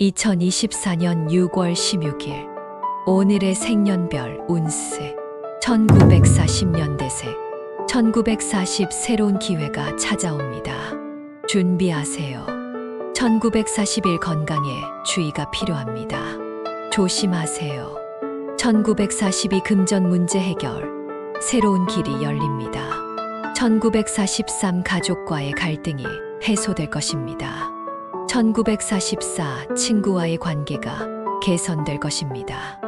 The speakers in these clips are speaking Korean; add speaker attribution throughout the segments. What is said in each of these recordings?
Speaker 1: 2024년 6월 16일 오늘의 생년별 운세 1940년대생 1940 새로운 기회가 찾아옵니다. 준비하세요. 1941 건강에 주의가 필요합니다. 조심하세요. 1942 금전 문제 해결 새로운 길이 열립니다. 1943 가족과의 갈등이 해소될 것입니다. 1944 친구와의 관계가 개선될 것입니다.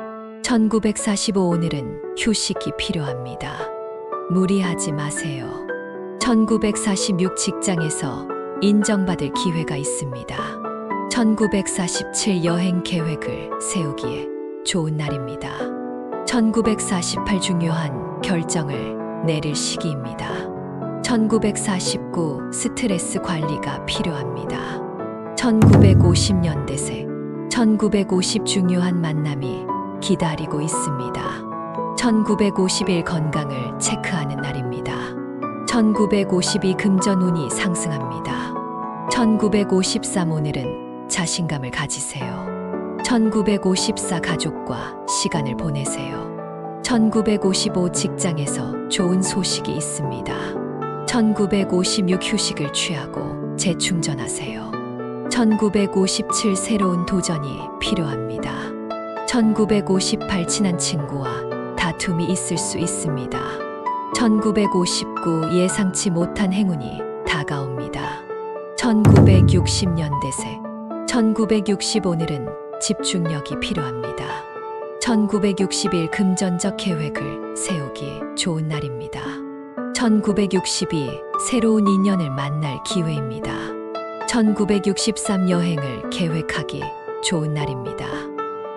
Speaker 1: 1945 오늘은 휴식이 필요합니다. 무리하지 마세요. 1946 직장에서 인정받을 기회가 있습니다. 1947 여행 계획을 세우기에 좋은 날입니다. 1948 중요한 결정을 내릴 시기입니다. 1949 스트레스 관리가 필요합니다. 1950년대생 1950 중요한 만남이 기다리고 있습니다. 1951 건강을 체크하는 날입니다. 1952 금전운이 상승합니다. 1953 오늘은 자신감을 가지세요. 1954 가족과 시간을 보내세요. 1955 직장에서 좋은 소식이 있습니다. 1956 휴식을 취하고 재충전하세요. 1957 새로운 도전이 필요합니다. 1958 친한 친구와 다툼이 있을 수 있습니다. 1959 예상치 못한 행운이 다가옵니다. 1960년대생 1960 오늘은 집중력이 필요합니다. 1961 금전적 계획을 세우기 좋은 날입니다. 1962 새로운 인연을 만날 기회입니다. 1963 여행을 계획하기 좋은 날입니다.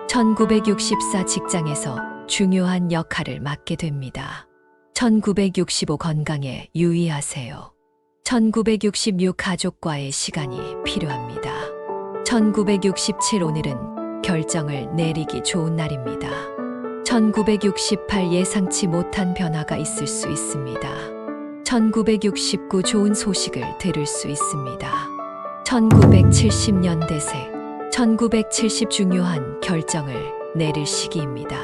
Speaker 1: 1964 직장에서 중요한 역할을 맡게 됩니다. 1965 건강에 유의하세요. 1966 가족과의 시간이 필요합니다. 1967 오늘은 결정을 내리기 좋은 날입니다. 1968 예상치 못한 변화가 있을 수 있습니다. 1969 좋은 소식을 들을 수 있습니다. 1970년대생 1970 중요한 결정을 내릴 시기입니다.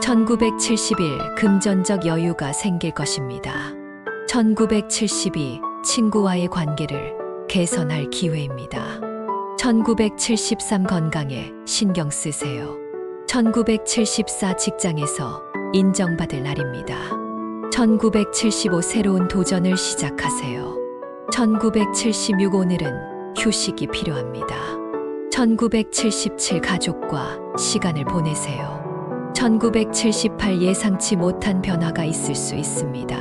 Speaker 1: 1971 금전적 여유가 생길 것입니다. 1972 친구와의 관계를 개선할 기회입니다. 1973 건강에 신경 쓰세요. 1974 직장에서 인정받을 날입니다. 1975 새로운 도전을 시작하세요. 1976 오늘은 휴식이 필요합니다. 1977 가족과 시간을 보내세요. 1978 예상치 못한 변화가 있을 수 있습니다.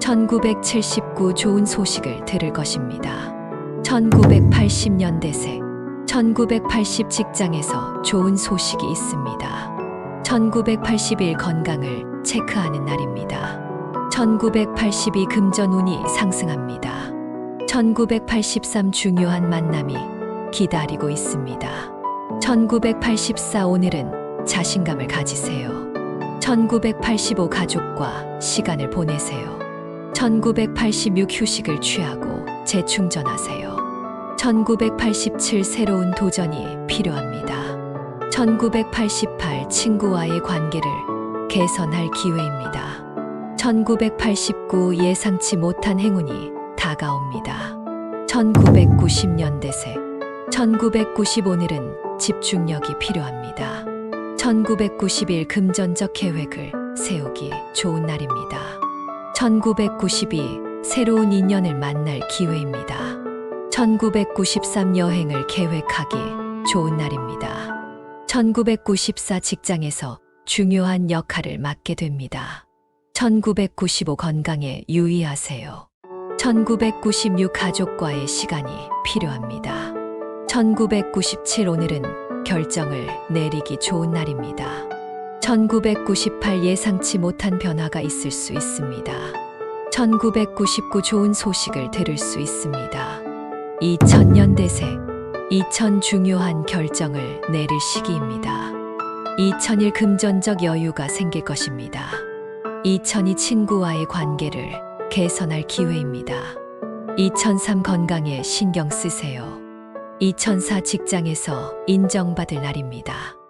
Speaker 1: 1979 좋은 소식을 들을 것입니다. 1980년대생 1980 직장에서 좋은 소식이 있습니다. 1981 건강을 체크하는 날입니다. 1982 금전운이 상승합니다. 1983 중요한 만남이 기다리고 있습니다. 1984 오늘은 자신감을 가지세요. 1985 가족과 시간을 보내세요. 1986 휴식을 취하고 재충전하세요. 1987 새로운 도전이 필요합니다. 1988 친구와의 관계를 개선할 기회입니다. 1989 예상치 못한 행운이 다가옵니다. 1990년대생 1990 오늘은 집중력이 필요합니다. 1991 금전적 계획을 세우기 좋은 날입니다. 1992 새로운 인연을 만날 기회입니다. 1993 여행을 계획하기 좋은 날입니다. 1994 직장에서 중요한 역할을 맡게 됩니다. 1995 건강에 유의하세요. 1996 가족과의 시간이 필요합니다. 1997 오늘은 결정을 내리기 좋은 날입니다. 1998 예상치 못한 변화가 있을 수 있습니다. 1999 좋은 소식을 들을 수 있습니다. 2000년대생 2000 중요한 결정을 내릴 시기입니다. 2001 금전적 여유가 생길 것입니다. 2002 친구와의 관계를 개선할 기회입니다. 2003 건강에 신경 쓰세요. 이 천사 직장에서 인정받을 날입니다.